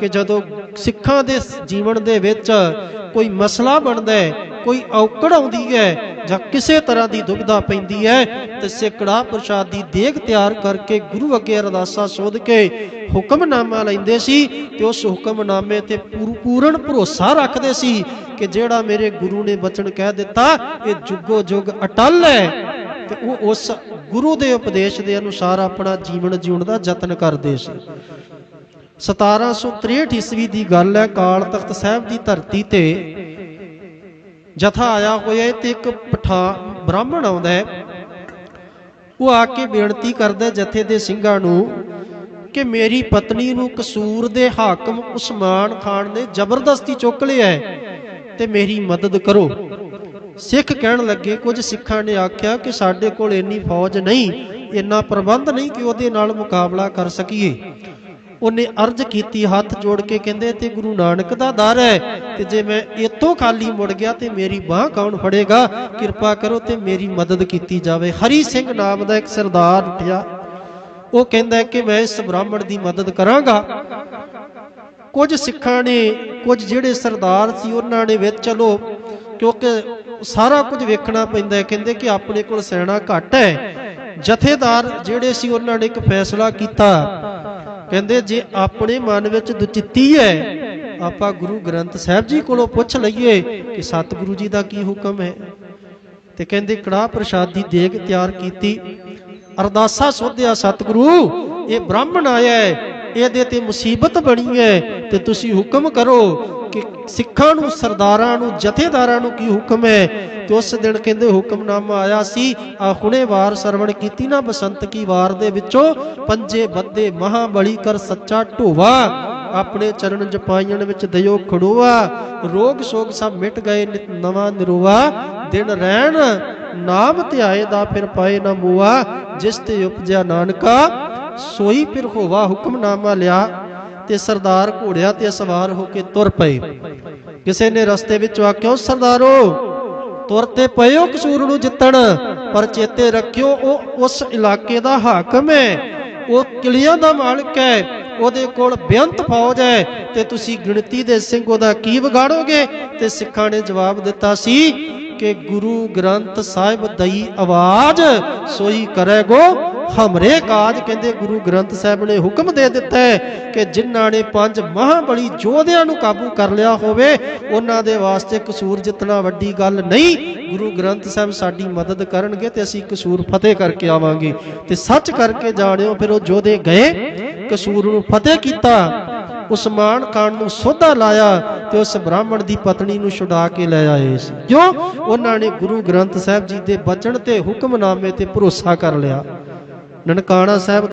ਕਿ ਜਦੋਂ ਸਿੱਖਾਂ ਦੇ ਜੀਵਨ ਦੇ ਵਿੱਚ ਕੋਈ ਮਸਲਾ ਬਣਦਾ ਹੈ, ਕੋਈ ਔਕੜ ਆਉਂਦੀ ਹੈ ਜਾਂ ਕਿਸੇ ਤਰ੍ਹਾਂ ਦੀ ਦੁਬਿਧਾ ਪੈਂਦੀ ਹੈ, ਤੇ ਸਿੱਖ ਪ੍ਰਸ਼ਾਦ ਦੀ ਦੇਗ ਤਿਆਰ ਕਰਕੇ ਗੁਰੂ ਅੱਗੇ ਅਰਦਾਸਾ ਸੋਧ ਕੇ ਹੁਕਮਨਾਮਾ ਲੈਂਦੇ ਸੀ ਤੇ ਉਸ ਹੁਕਮਨਾਮੇ ਤੇ ਪੂਰ- ਪੂਰਨ ਭਰੋਸਾ ਰੱਖਦੇ ਸੀ ਕਿ ਜਿਹੜਾ ਮੇਰੇ ਗੁਰੂ ਨੇ ਬਚਨ ਕਹਿ ਦਿੱਤਾ, ਇਹ ਜੁਗੋ ਜੁਗ ਅਟਲ ਹੈ। ਤੇ ਉਹ ਉਸ ਗੁਰੂ ਦੇ ਉਪਦੇਸ਼ ਦੇ ਅਨੁਸਾਰ ਆਪਣਾ ਜੀਵਨ ਜਿਉਣ ਦਾ ਯਤਨ ਕਰਦੇ ਸੀ। 1763 ਈਸਵੀ ਦੀ ਗੱਲ ਹੈ, ਕਾਲ ਤਖਤ ਸਾਹਿਬ ਦੀ ਧਰਤੀ ਤੇ ਜਥਾ ਆਇਆ ਹੋਇਆ ਤੇ ਇੱਕ ਪਠਾਨ ਬ੍ਰਾਹਮਣ ਆਉਂਦਾ ਹੈ। ਉਹ ਆ ਕੇ ਬੇਨਤੀ ਕਰਦਾ ਜਥੇ ਦੇ ਸਿੰਘਾਂ ਨੂੰ ਕਿ ਮੇਰੀ ਪਤਨੀ ਨੂੰ ਕਸੂਰ ਦੇ ਹਾਕਮ ਉਸਮਾਨ ਖਾਨ ਨੇ ਜ਼ਬਰਦਸਤੀ ਚੁੱਕ ਲਿਆ ਹੈ ਤੇ ਮੇਰੀ ਮਦਦ ਕਰੋ। ਸਿੱਖ ਕਹਿਣ ਲੱਗੇ, ਕੁਝ ਸਿੱਖਾਂ ਨੇ ਆਖਿਆ ਕਿ ਸਾਡੇ ਕੋਲ ਇੰਨੀ ਫੌਜ ਨਹੀਂ, ਇੰਨਾ ਪ੍ਰਬੰਧ ਨਹੀਂ ਕਿ ਉਹਦੇ ਨਾਲ ਮੁਕਾਬਲਾ ਕਰ ਸਕੀਏ। ਉਹਨੇ ਅਰਜ਼ ਕੀਤੀ, ਹੱਥ ਜੋੜ ਕੇ ਕਹਿੰਦੇ, ਤੇ ਗੁਰੂ ਨਾਨਕ ਦਾ ਦਰ ਹੈ, ਤੇ ਜੇ ਮੈਂ ਇਤੋਂ ਖਾਲੀ ਮੁੜ ਗਿਆ, ਤੇ ਮੇਰੀ ਬਾਹ ਕੌਣ ਫੜੇਗਾ? ਕਿਰਪਾ ਕਰੋ ਤੇ ਮੇਰੀ ਮਦਦ ਕੀਤੀ ਜਾਵੇ। ਹਰੀ ਸਿੰਘ ਨਾਮ ਦਾ ਇੱਕ ਸਰਦਾਰ ਉੱਠਿਆ। ਉਹ ਕਹਿੰਦਾ ਕਿ ਮੈਂ ਇਸ ਬ੍ਰਾਹਮਣ ਦੀ ਮਦਦ ਕਰਾਂਗਾ। ਕੁਝ ਸਿੱਖਾਂ ਨੇ, ਕੁਝ ਜਿਹੜੇ ਸਰਦਾਰ ਸੀ, ਉਹਨਾਂ ਨੇ ਵਿੱਚ, ਚਲੋ, ਕਿਉਂਕਿ ਸਾਰਾ ਕੁਝ ਵੇਖਣਾ ਪੈਂਦਾ ਹੈ, ਕਹਿੰਦੇ ਕਿ ਆਪਣੇ ਕੋਲ ਸੈਨਾ ਘੱਟ ਹੈ। ਜਥੇਦਾਰ ਜਿਹੜੇ ਸੀ, ਉਹਨਾਂ ਨੇ ਇੱਕ ਫੈਸਲਾ ਕੀਤਾ। ਕਹਿੰਦੇ ਜੇ ਆਪਣੇ ਮਨ ਵਿੱਚ ਦੁਚਿੱਤੀ ਹੈ, ਆਪਾਂ ਗੁਰੂ ਗ੍ਰੰਥ ਸਾਹਿਬ ਜੀ ਕੋਲੋਂ ਪੁੱਛ ਲਈਏ ਕਿ ਸਤਿਗੁਰੂ ਜੀ ਦਾ ਕੀ ਹੁਕਮ ਹੈ। ਤੇ ਕਹਿੰਦੇ ਕੜਾਹ ਪ੍ਰਸ਼ਾਦ ਦੀ ਦੇਗ ਤਿਆਰ ਕੀਤੀ। ਅਰਦਾਸਾ ਸੋਧਿਆ, ਸਤਿਗੁਰੂ, ਇਹ ਬ੍ਰਾਹਮਣ ਆਇਆ ਹੈ ਇਹਦੇ ਤੇ ਮੁਸੀਬਤ ਬਣੀ ਹੈ ਤੇ ਤੁਸੀਂ ਹੁਕਮ ਕਰੋ ਕਿ ਸਿੱਖਾਂ ਨੂੰ, ਸਰਦਾਰਾਂ ਨੂੰ, ਜਥੇਦਾਰਾਂ ਨੂੰ ਕੀ ਹੁਕਮ ਹੈ? ਤੇ ਉਸ ਦਿਨ ਕਹਿੰਦੇ ਹੁਕਮਨਾਮਾ ਆਇਆ ਸੀ, ਆ ਹੁਣੇ ਵਾਰ ਸਰਵਣ ਕੀਤੀ ਨਾ ਬਸੰਤ ਕੀ ਵਾਰ ਦੇ ਵਿੱਚੋਂ, ਪੰਜੇ ਬੱਦੇ ਮਹਾਬਲੀ ਕਰ ਸੱਚਾ ਢੋਵਾ, ਆਪਣੇ ਚਰਨ ਜਪਾਈਆਂ ਵਿੱਚ ਦਇਓ ਖੜੋਆ, ਰੋਗ ਸ਼ੋਗ ਸਭ ਮਿਟ ਗਏ ਨਿਤ ਨਵਾਂ ਨਿਰੋਆ, ਦਿਨ ਰਹਿਣ, ਨਾਮ ਧਿਆਏ ਦਾ ਫਿਰ ਪਾਏ ਨਾ ਮੂਆ, ਜਿਸ ਤੇ ਉਪਜਿਆ ਨਾਨਕਾ ਸੋਈ ਫਿਰ ਹੋਵਾ ਹੁਕਮਨਾਮਾ ਲਿਆ ਤੇ ਸਰਦਾਰ ਘੋੜਿਆ ਤੇ ਸਵਾਰ ਹੋ ਕੇ ਤੁਰ ਪਏ। ਕਿਸੇ ਨੇ ਰਸਤੇ ਵਿੱਚ ਆਖਿਆ, "ਓ ਸਰਦਾਰੋ, ਤੁਰ ਤੇ ਪਇਓ ਕਸੂਰ ਨੂੰ ਜਿੱਤਣ, ਪਰ ਚੇਤੇ ਰੱਖਿਓ, ਉਹ ਉਸ ਇਲਾਕੇ ਦਾ ਹਾਕਮ ਹੈ। ਉਹ ਕਿਲਿਆਂ ਦਾ ਮਾਲਕ ਹੈ, ਉਹਦੇ ਕੋਲ ਬੇਅੰਤ ਫੌਜ ਹੈ ਤੇ ਤੁਸੀਂ ਗਿਣਤੀ ਦੇ ਸਿੰਘ ਉਹਦਾ ਕੀ ਵਿਗਾੜੋਗੇ? ਤੇ ਸਿੱਖਾਂ ਨੇ ਜਵਾਬ ਦਿੱਤਾ ਸੀ ਕਿ ਗੁਰੂ ਗ੍ਰੰਥ ਸਾਹਿਬ ਦਈ ਆਵਾਜ਼ ਸੋਈ ਕਰੇਗੋ ਹਮਰੇ ਕਾਜ ਕਹਿੰਦੇ ਗੁਰੂ ਗ੍ਰੰਥ ਸਾਹਿਬ ਨੇ ਹੁਕਮ ਦੇ ਦਿੱਤਾ ਹੈ ਕਿ ਜਿਨ੍ਹਾਂ ਨੇ ਪੰਜ ਮਹਾਬਲੀ ਯੋਧਿਆਂ ਨੂੰ ਕਾਬੂ ਕਰ ਲਿਆ ਹੋਵੇ, ਉਹਨਾਂ ਦੇ ਵਾਸਤੇ ਕਸੂਰ ਜਿੱਤਣਾ ਵੱਡੀ ਗੱਲ ਨਹੀਂ। ਗੁਰੂ ਗ੍ਰੰਥ ਸਾਹਿਬ ਸਾਡੀ ਮਦਦ ਕਰਨਗੇ ਤੇ ਅਸੀਂ ਕਸੂਰ ਫਤਿਹ ਕਰਕੇ ਆਵਾਂਗੇ। ਤੇ ਸੱਚ ਕਰਕੇ ਜਾਣਿਓ, ਫਿਰ ਉਹ ਯੋਧੇ ਗਏ, ਕਸੂਰ ਨੂੰ ਫਤਿਹ ਕੀਤਾ, ਉਸਮਾਨ ਖਾਨ ਨੂੰ ਸੋਧਾ ਲਾਇਆ ਤੇ ਉਸ ਬ੍ਰਾਹਮਣ ਦੀ ਪਤਨੀ ਨੂੰ ਛੁਡਾ ਕੇ ਲੈ ਆਏ ਸੀ। ਕਿਉਂ? ਉਹਨਾਂ ਨੇ ਗੁਰੂ ਗ੍ਰੰਥ ਸਾਹਿਬ ਜੀ ਦੇ ਬਚਨ ਤੇ ਹੁਕਮਨਾਮੇ ਤੇ ਭਰੋਸਾ ਕਰ ਲਿਆ। ਨਨਕਾਣਾ ਸਾਹਿਬ